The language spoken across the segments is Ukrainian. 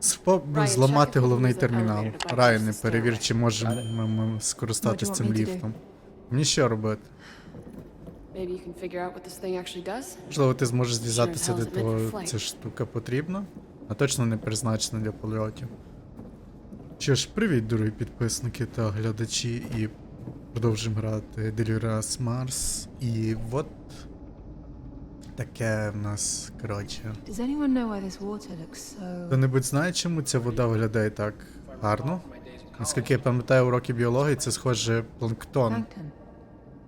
Спробуй зламати головний термінал. Райане, перевір, чи можемо ми скористатися цим ліфтом. Мені що робити? Можливо, ти зможеш зв'язатися для того, ця штука потрібна, а точно не призначена для польотів. Що ж, привіт, дорогі підписники та глядачі, і продовжуємо грати Delirious Mars. І от таке в нас, коротше. Хто-небудь знає, чому ця вода виглядає так гарно? Наскільки я пам'ятаю уроки біології, це схоже планктон.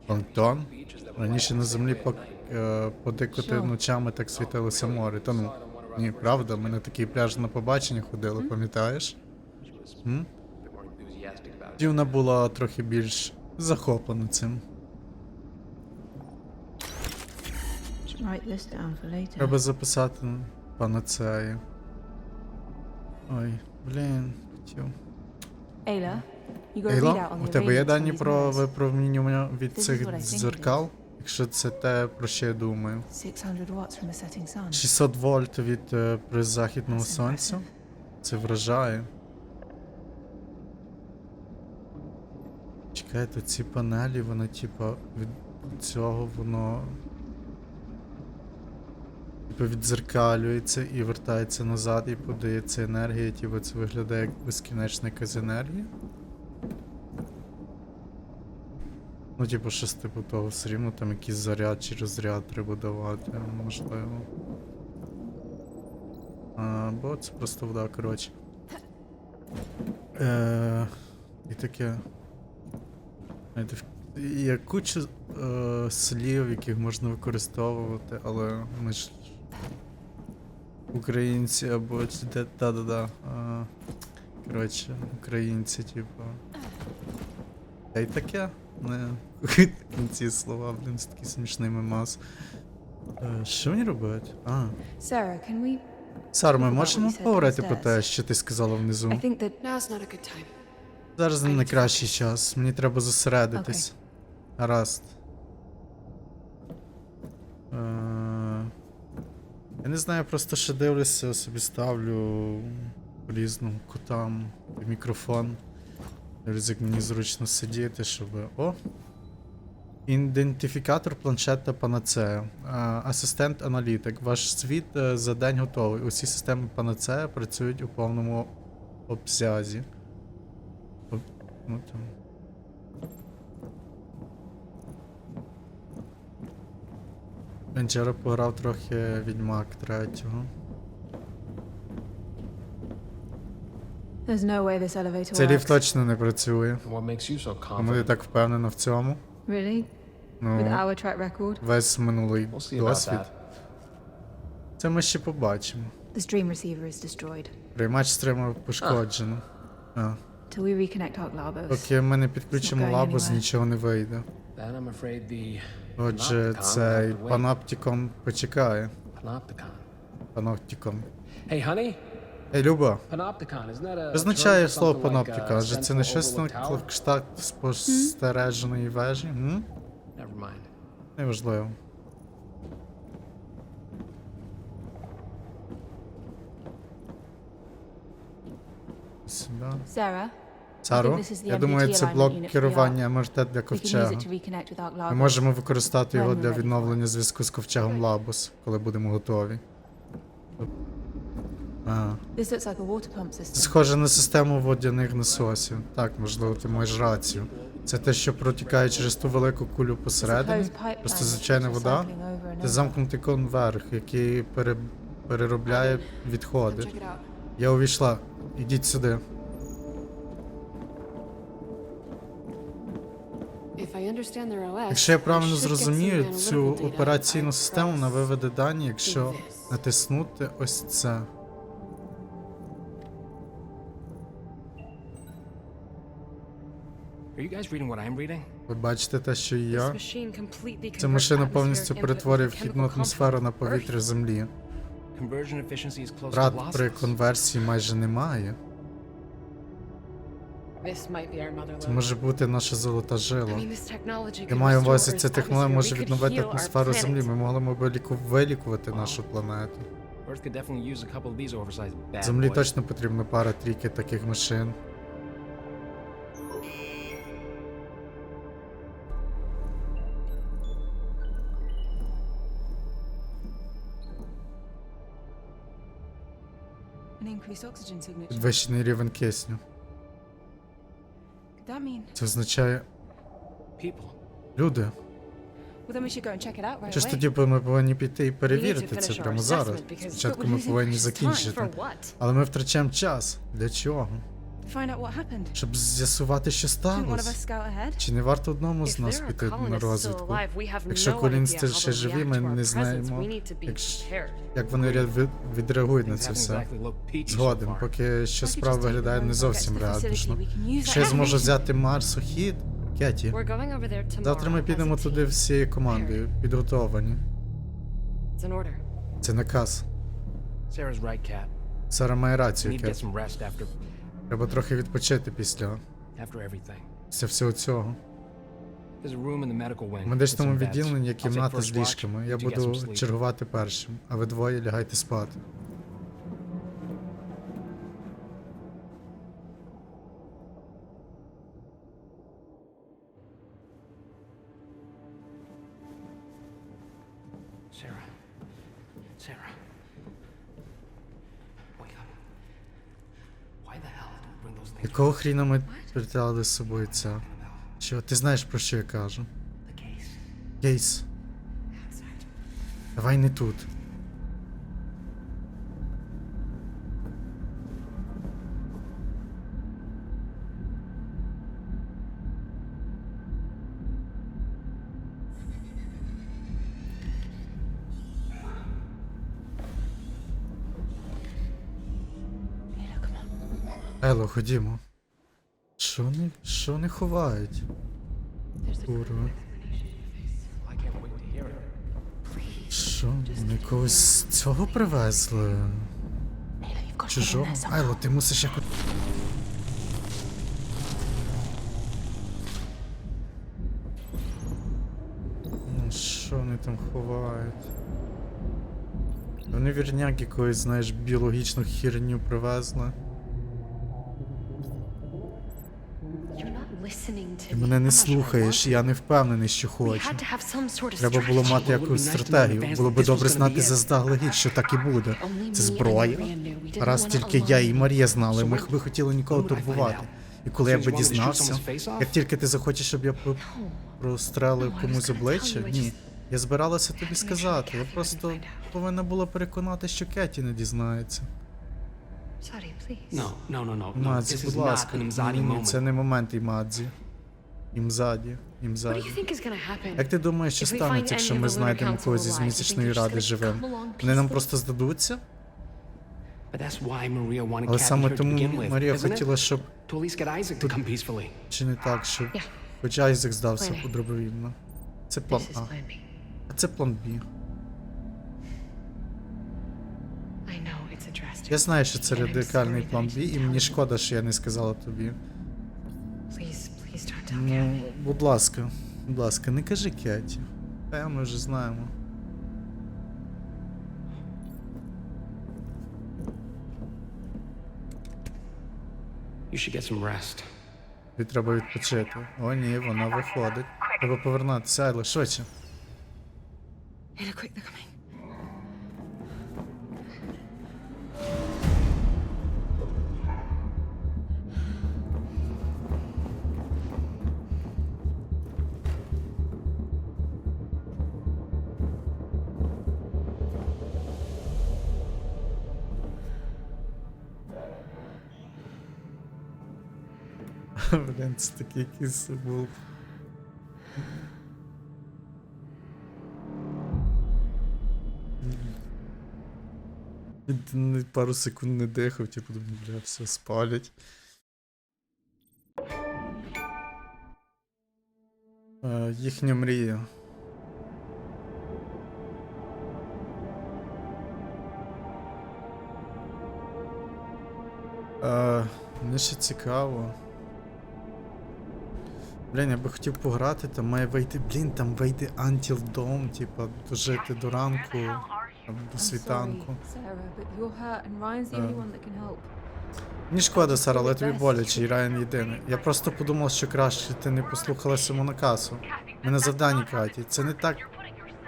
Планктон? Раніше на землі по, е, подекоти ночами так світилося море. Та ну. Ні, правда, ми на такий пляж на побачення ходили, пам'ятаєш? Тоді вона була трохи більш захоплена цим. Should write this down for later. Треба записати панацею. Ой, блін, хотів. Ayla, you got a readout Ейло, on у the тебе є дані these про mirrors. випромінювання від This is цих what I think it дзеркал? Якщо це те, про що я думаю. 600 watts from the setting sun. 600 вольт від е, призахідного сонця. Це вражає. Чекайте, ці панелі, воно типа від цього воно. Типа відзеркалюється і вертається назад і подається енергія, типу це виглядає як безкінечна якась енергія. Ну, типу, щось типу того, все рівно там якийсь заряд чи розряд треба давати, можливо. А, бо це просто вода, коротше. Е, і таке. В- Є куча е, слів, яких можна використовувати, але ми ж українці або де- да-да-да. Коротше, українці, типу. Та й таке. Не ці слова, блін, це такий смішний мемас. Е, що мені робити? А. Sarah, can we? Сар, ми можемо поговорити про те, що ти сказала внизу? Зараз не найкращий час. Мені треба зосередитись. Гаразд. Е, Я не знаю, просто ще дивлюся, собі ставлю по різним кутам мікрофон. Дивлюсь, як мені зручно сидіти, щоб. О! Ідентифікатор планшета панацея. Е, Асистент аналітик. Ваш світ е, за день готовий. Усі системи панацея працюють у повному обсязі. Оп, Ну там. Вчора пограв трохи Відьмак третього. no way this elevator Цей ліфт точно не працює. What makes you so Тому ти так впевнена в цьому. Really? With Ну, our track record, весь минулий We'll досвід. Це ми ще побачимо. the stream receiver is destroyed. Приймач стримав пошкоджено. А. Till we reconnect our glabos. Поки ми не підключимо лабус, нічого не вийде. Отже, цей паноптиком почекає. Panopticon. Паноптиком. Hey. Ей, Люба, означає term for слово паноптика, адже це не щось на кшталт спостереженої вежі? М? Never mind. Неважливо. Сюди. The я думаю, це блок керування МРТ для ковчега. Ми можемо використати його для відновлення зв'язку з ковчегом Лабус, коли будемо готові. Ага. Схоже на систему водяних насосів. Так, можливо, ти маєш рацію. Це те, що протікає через ту велику кулю посередині. Просто звичайна вода. Це замкнутий конверх, який пере... переробляє відходи. Я увійшла. Ідіть сюди. Якщо я правильно зрозумію, цю операційну систему вона press виведе дані, якщо натиснути ось це. Are you guys reading what I'm reading? Ви бачите те, що і я. machine completely Ця converts машина повністю перетворює into вхідну атмосферу на повітря землі. Втрат при конверсії майже немає. Це може бути наша золота жила. this Я маю restore увазі, ця технологія може відновити атмосферу. Землі. Ми могли б вилікувати нашу планету. Землі точно потрібно пара трійки таких машин. Підвищений рівень кисню. Це означає People. люди. Well, then we should go and check it out right Чи ж away. тоді ми повинні піти і We need to перевірити це finish our прямо зараз. Спочатку ми повинні закінчити. For what? Але ми втрачаємо час. Для чого? To find out what happened. Щоб з'ясувати, що Shouldn't one of us сталося. scout ahead? Чи не варто одному з If нас піти на розвідку? alive, we have Якщо no колоністи idea how ще живі, ми не знаємо, We need to be якщо- prepared. як вони ре- від- відреагують на це все. Згоден, поки що справа виглядає не зовсім use Якщо я зможу взяти Кеті, going over there tomorrow. завтра ми підемо туди всією командою, підготовані. Це наказ. Сара має We рацію, need to Кет. Треба трохи відпочити після, після всього цього. В медичному відділенні є кімната з ліжками. Я буду чергувати першим, а ви двоє лягайте спати. Хріна ми притягли з собою це? Що, ти знаєш про що я кажу? Кейс. Давай не тут. Ело, ходімо. Що вони, що вони ховають? Курва. Що? Вони когось з цього привезли? Чужого? Айло, ти мусиш якось. Ну, Що вони там ховають? Вони вірняк якоїсь, знаєш, біологічну херню привезли. Мене не слухаєш, я не впевнений, що хочу. Треба було мати якусь стратегію. Було би добре знати заздалегідь, що так і буде. Це зброя. Раз тільки я і Марія знали, ми б хотіли нікого турбувати. І коли я би дізнався, як тільки ти захочеш, щоб я прострелив комусь обличчя, ні. Я збиралася тобі сказати. Я просто повинна була переконати, що Кеті не дізнається. Sorry, please. No, no, no, no. no. Мадзі, будь ласка. це не момент Імадзі. Think is gonna happen? Як ти думаєш, що станеться, якщо ми знайдемо когось із місячної ради живим? Вони нам просто здадуться? Але саме тому Марія хотіла, щоб чи не так, щоб Yeah. хоч Айзек здався добровільно. Це план А. А це план Б. Я знаю, що це радикальний план Б, і мені шкода, що я не сказала тобі. Ну, будь ласка, будь ласка, не кажи Кеті. Та ми вже знаємо. You should get some rest. Тобі треба відпочити. О, ні, вона виходить. Треба повернутися, Айло, швидше. Quick, they're coming. Це такий якийсь був. Він Пару секунд не дихав, типу, думаю, бля, все спалять. Е, їхня мрія. Е, мені ще цікаво. Блін, я би хотів пограти, там має вийти. Блін, там вийде Until Dawn, типа, дожити до ранку. там, до світанку. help. Мені шкода, Сара, але тобі боляче, і Райан єдиний. Я просто подумав, що краще ти не послухалася Монакасу. Ми на завданні, Каті. Це не так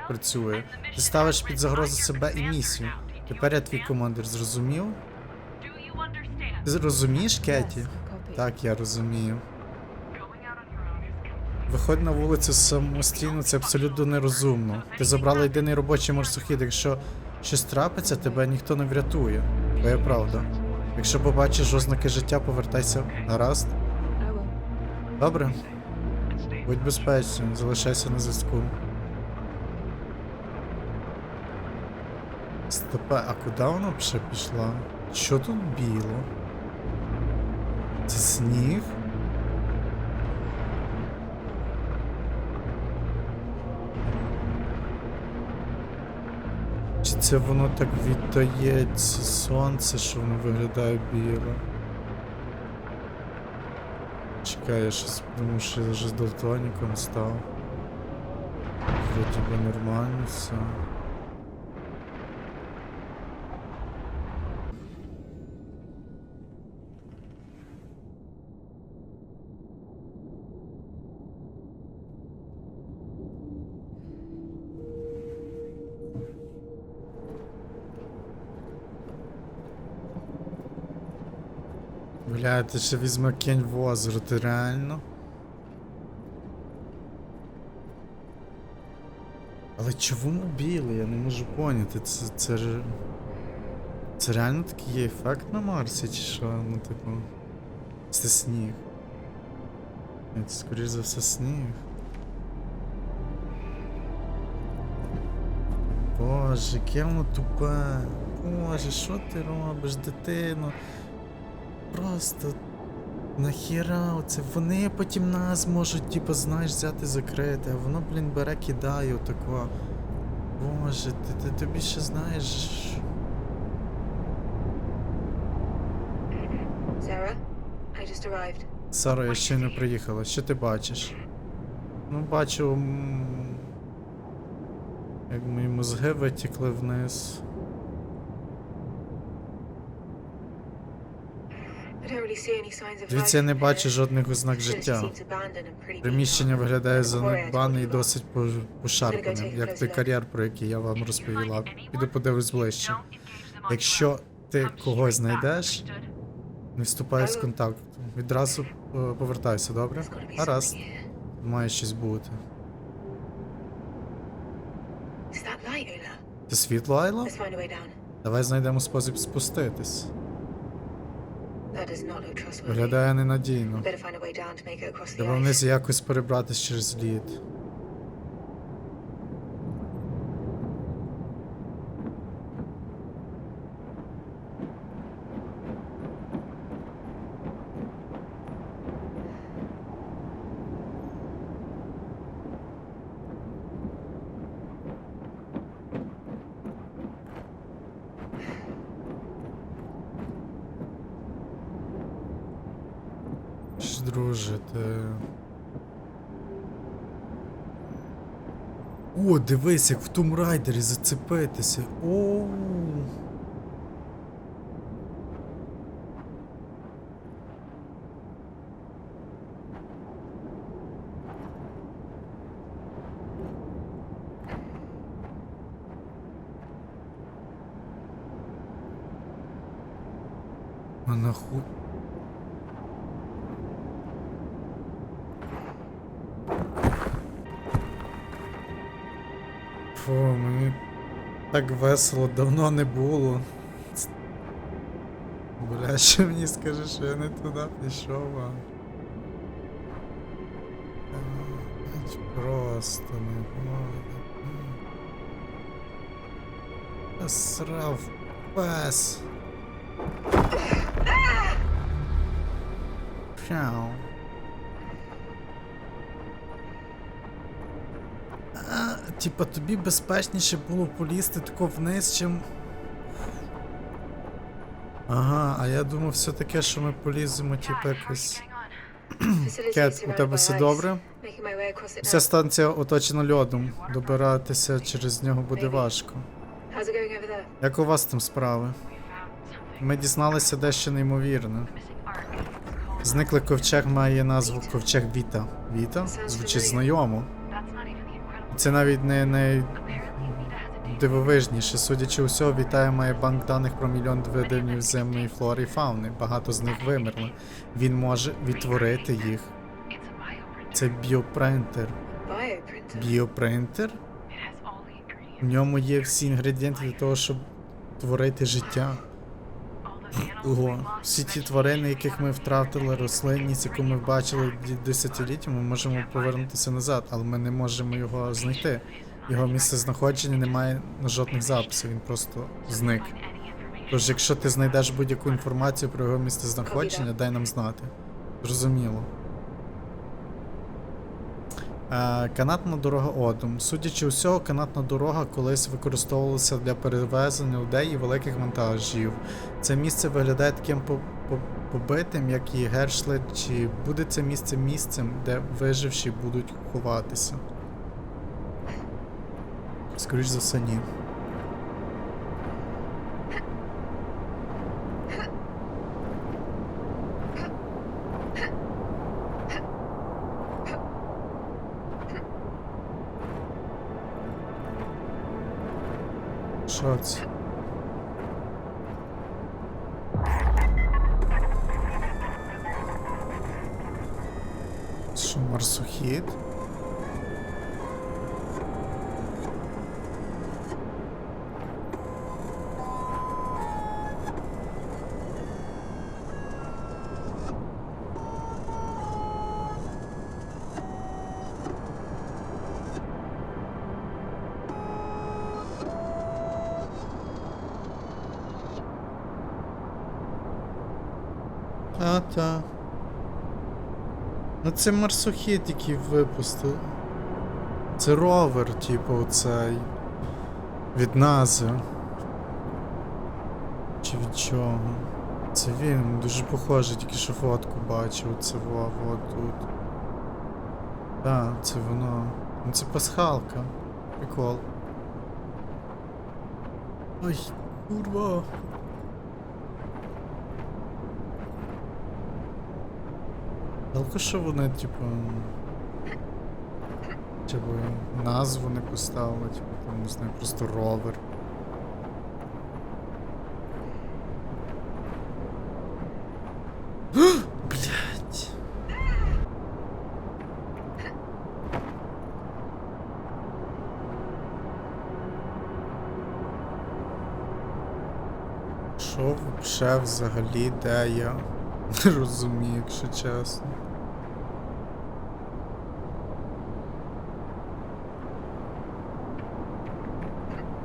працює. Ти ставиш під загрозу себе і місію. Тепер я твій командир, зрозумів? Ти розумієш, Кеті? Так, я розумію. Виходь на вулицю самостійно, це абсолютно нерозумно. Ти забрала єдиний робочий марсохід. Якщо щось трапиться, тебе ніхто не врятує. Твоя правда. Якщо побачиш ознаки життя, повертайся. Гаразд? Добре? Будь безпечним, залишайся на зв'язку. Стопе, а куди вона ще пішла? Що тут біло? Це сніг? Це воно так віддається сонце, що воно виглядає біле? Чекай, я щось думаю, що я вже з далтоніком став. Вроді би нормально все. Бля, ти ще візьме кінь в озеро, ти реально? Але чому білий? Я не можу поняти. Це, це. Це реально такий є ефект на Марсі, чи що? Ну, типу. Це сніг. Ні, Це скоріш за все сніг. Боже, яке воно тупе. Боже, що ти робиш, дитино? Просто нахіра оце вони потім нас можуть, типу, знаєш, взяти закрити, а воно, блін, бере, кидає отако. Боже, ти, ти тобі ще знаєш. Сара, я ще не приїхала. Що ти бачиш? Ну, бачу. Як мої мозги витікли вниз. Дивіться, я не бачу жодних ознак життя. Приміщення виглядає занедбане і досить about. по- пошарпаним, як той кар'єр, про який я вам розповіла. Піду подивлюсь ближче. Якщо ти когось знайдеш, не вступай з контакту. Відразу е, повертайся, добре? Гаразд, має щось бути. Це світло, down. Давай знайдемо спосіб спуститись. Across ненадійно. Треба вниз якось перебратись через лід. Ж, Друже, ти... О, дивись, як в Tomb Raider зацепитися. А нахуй. Так весело давно не було. Бля, що мені скажи, що я не туди пішов, а. Просто не буде. Срав пес. Пяу. Типа тобі безпечніше було полізти тако вниз, чим. Ага, а я думав все таке, що ми поліземо, типу, якось. Кет, у тебе все добре? Вся станція оточена льодом. Добиратися через нього буде важко. Як у вас там справи? Ми дізналися дещо неймовірне. Зниклий ковчег має назву ковчег Віта. Віта? Звучить знайомо. Це навіть не, не дивовижніше. Судячи усього, Вітая має банк даних про мільйон видів земної флори і фауни. Багато з них вимерли. Він може відтворити їх. Це біопринтер. Біопринтер? В ньому є всі інгредієнти для того, щоб творити життя. Ого, всі ті тварини, яких ми втратили, рослинність, яку ми бачили десятиліттями, десятиліття, ми можемо повернутися назад, але ми не можемо його знайти. Його місце знаходження немає на жодних записів, він просто зник. Тож, якщо ти знайдеш будь-яку інформацію про його місце знаходження, дай нам знати. Зрозуміло. Е, канатна дорога Одум. Судячи усього, канатна дорога колись використовувалася для перевезення людей і великих вантажів. Це місце виглядає таким по- по- побитим, як і Гершлет, чи буде це місце місцем, де виживші будуть ховатися? Скоріш за все, ні. Та-та. Ну це марсохід, який випустив. Це ровер, типу, оцей. Від назви. Чи від чого? Це він дуже похожий, тільки що фотку бачив. Це во, во тут. Так, це воно. Ну це пасхалка. Прикол. Ой, курва. Жалко, що вони, типу. Типу, назву не поставили, типу, там, не знаю, просто ровер. Блять. Що вообще взагалі, де я? Не розумію, якщо чесно.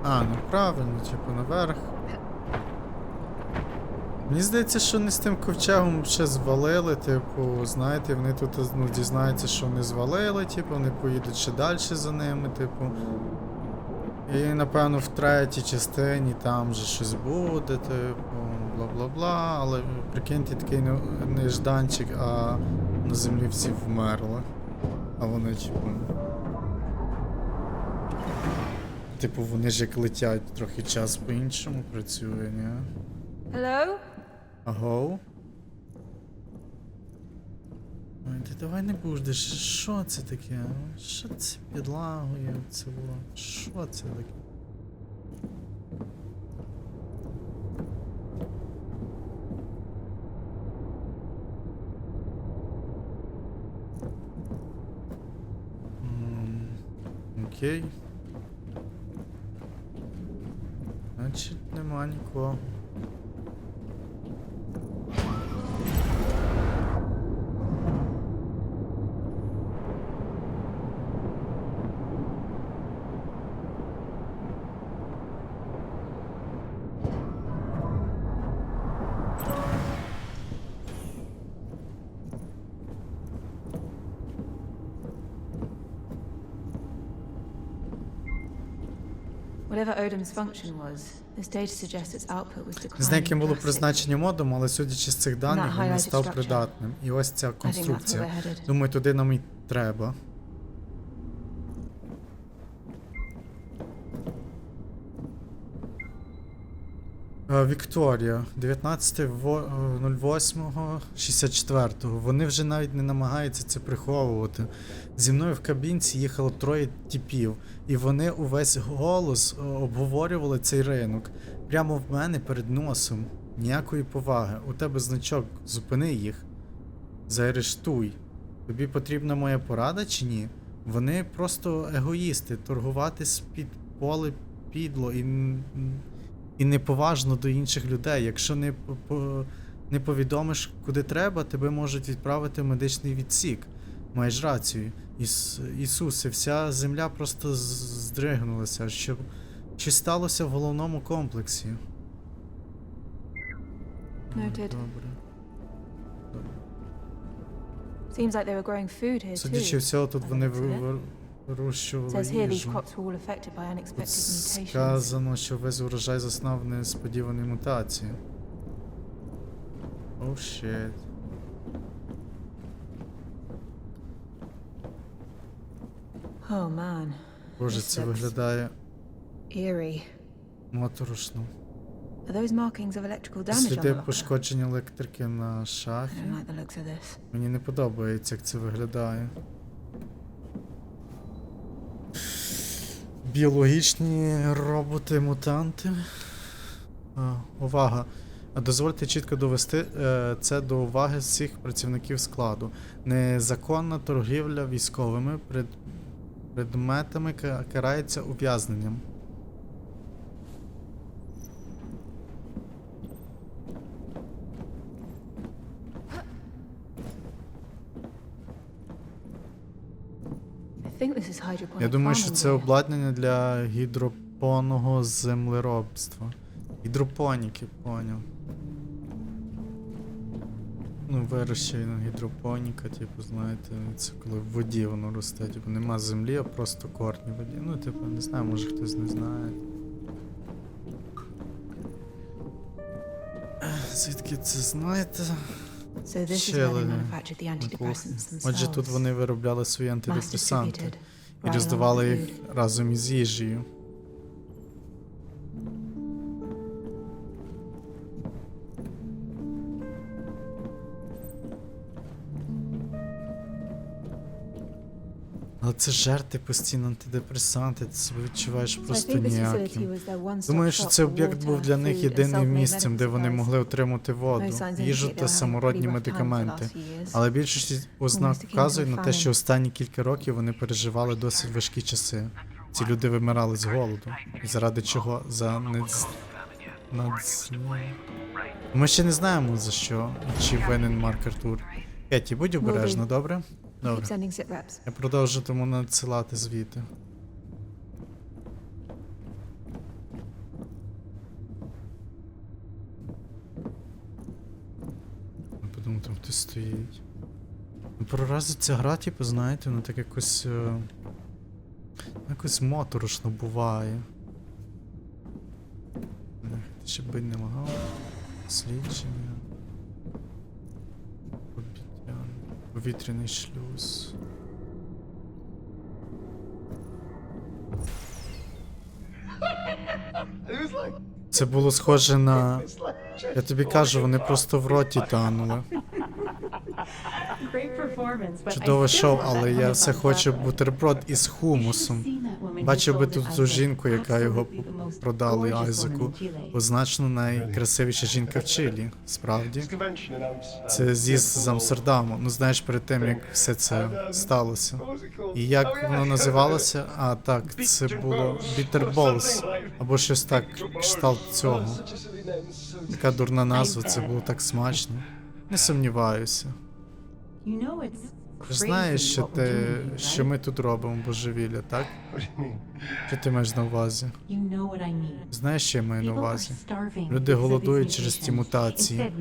А, ну правильно, типу, наверх. Мені здається, що не з тим ковчегом ще звалили, типу, знаєте, вони тут ну, дізнаються, що вони звалили, типу, вони поїдуть ще далі за ними, типу. І напевно в третій частині там же щось буде, типу, бла-бла-бла, але прикиньте такий не- нежданчик, а на землі всі вмерли. А вони, типу. Типу, вони ж як летять, трохи час по-іншому працює, ні? Hello? Аго? Ой, ти давай не будеш. Що це таке? Що це підлагує? Це було? Що це таке? Ok. Antidemônico. Не знаю, яким було призначення модом, але судячи з цих даних, він став придатним. І ось ця конструкція. Думаю, туди нам і треба. Вікторія, 19.08.64. Вони вже навіть не намагаються це приховувати. Зі мною в кабінці їхало троє типів, і вони увесь голос е, обговорювали цей ринок. Прямо в мене перед носом. Ніякої поваги. У тебе значок, зупини їх. Заарештуй. Тобі потрібна моя порада чи ні? Вони просто егоїсти, торгувати з-під поле підло і, і неповажно до інших людей. Якщо не, не повідомиш, куди треба, тебе можуть відправити в медичний відсік. Маєш рацію. Іс, Ісусе, вся земля просто здригнулася. Що, щось сталося в головному комплексі. Noted. Добре. Seems like they were growing food here Судячи всього, тут вони Тут сказано, що весь урожай зазнав несподівані мутації. Оу oh, щет. Oh Боже, це виглядає моторошно. Сліди пошкодження електрики на шахі. Мені не подобається, як це виглядає. Біологічні роботи-мутанти. Увага. Дозвольте чітко довести е, це до уваги всіх працівників складу. Незаконна торгівля військовими предметами карається ув'язненням. I think this is hydroponic Я думаю, що це обладнання для гідропонного землеробства. Гідропоніки, поняв. Ну, вирощена гідропоніка, типу, знаєте, це коли в воді воно росте. Типу, нема землі, а просто корні в воді. Ну, типу, не знаю, може хтось не знає. Звідки це знаєте? Отже, тут вони виробляли свої антидепресанти. І роздавали їх разом із їжею. Це жерти постійно антидепресанти, ти себе відчуваєш просто ніяким. Думаю, що цей об'єкт був для них єдиним місцем, де вони могли отримати воду, їжу та самородні медикаменти. Але більшість ознак вказує на те, що останні кілька років вони переживали досить важкі часи. Ці люди вимирали з голоду. І заради чого? За недз... надз... Ми ще не знаємо за що чи винен Марк Артур. Кеті, будь обережна, добре? Keep Добре. sending sit reps. Я продовжуватиму надсилати звіти. Я подумав, там хтось стоїть. Ну, ця гра, типу, знаєте, ну так якось. е, Якось моторошно буває. Ех, Ти ще би не лагав. Слідження. Повітряний. Повітряний шлюз. Це було схоже на. Я тобі кажу, вони просто в роті танули. Чудове шоу, але я все хочу бутерброд із хумусом. Бачив би тут ту жінку, яка його продали Айзеку. Означно найкрасивіша жінка в Чилі. Справді. Це з'їзд з Амстердаму. Ну знаєш, перед тим як все це сталося. І як воно називалося? А так, це було Balls. Або щось так, кшталт цього. Така дурна назва, це було так смачно. Не сумніваюся. Знаєш, що ти, що ми тут робимо божевілля, так? Що ти маєш на увазі? Знаєш, що я маю на увазі? Люди голодують через ці мутації.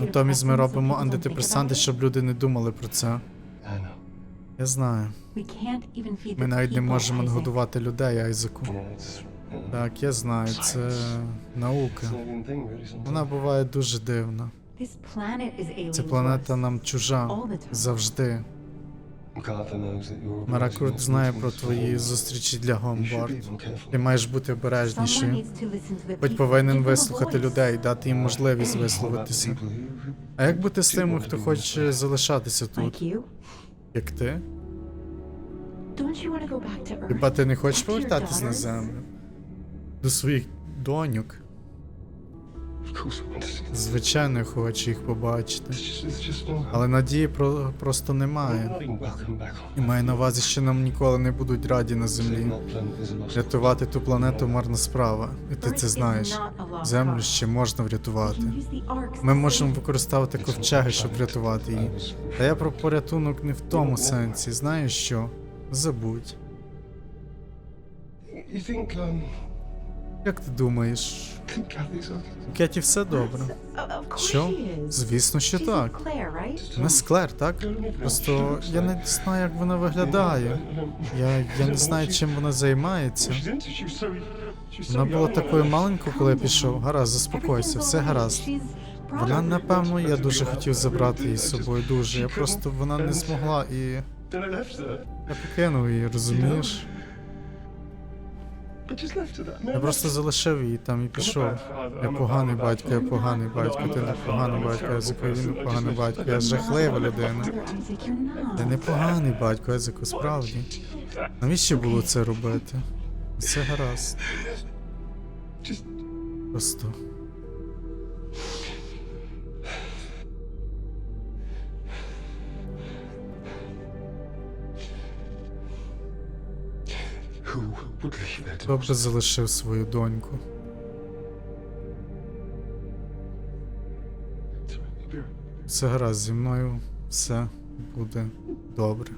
Натомість ми робимо антидепресанти, щоб люди не думали про це. Я знаю. Ми навіть не можемо нагодувати людей, Айзеку. Так, я знаю, це наука. Вона буває дуже дивна. Ця планета нам чужа завжди. Маракурт знає про твої зустрічі для Гомбард. Ти маєш бути обережнішою. Хоч повинен вислухати людей, дати їм можливість висловитися. А як бути з тими, хто хоче залишатися тут, як ти? Хіба ти не хочеш повертатись на землю? До своїх доньок? Звичайно, я хочу їх побачити. Але надії про- просто немає. І маю на увазі, що нам ніколи не будуть раді на землі. Рятувати ту планету марна справа, і ти це знаєш. Землю ще можна врятувати. Ми можемо використовувати ковчеги, щоб врятувати її. Та я про порятунок не в тому сенсі. Знаєш що? Забудь. Як ти думаєш? У Кеті все добре. Що? Звісно, що так. Не Склер, так? Просто я не знаю, як вона виглядає. Я, я не знаю, чим вона займається. Вона була такою маленькою, коли я пішов. Гаразд, заспокойся, все гаразд. Вона, напевно, я дуже хотів забрати її з собою, дуже. Я просто вона не змогла і я покинув її, розумієш? Я просто залишив її там і пішов. Я поганий батько, я поганий батько, ти не поганий батько, Езико, він не поганий батько, я жахлива людина. Я не поганий батько, язику справді. Навіщо було це робити? Все гаразд. Просто. Б залишив свою доньку? Все гаразд зі мною, все буде добре.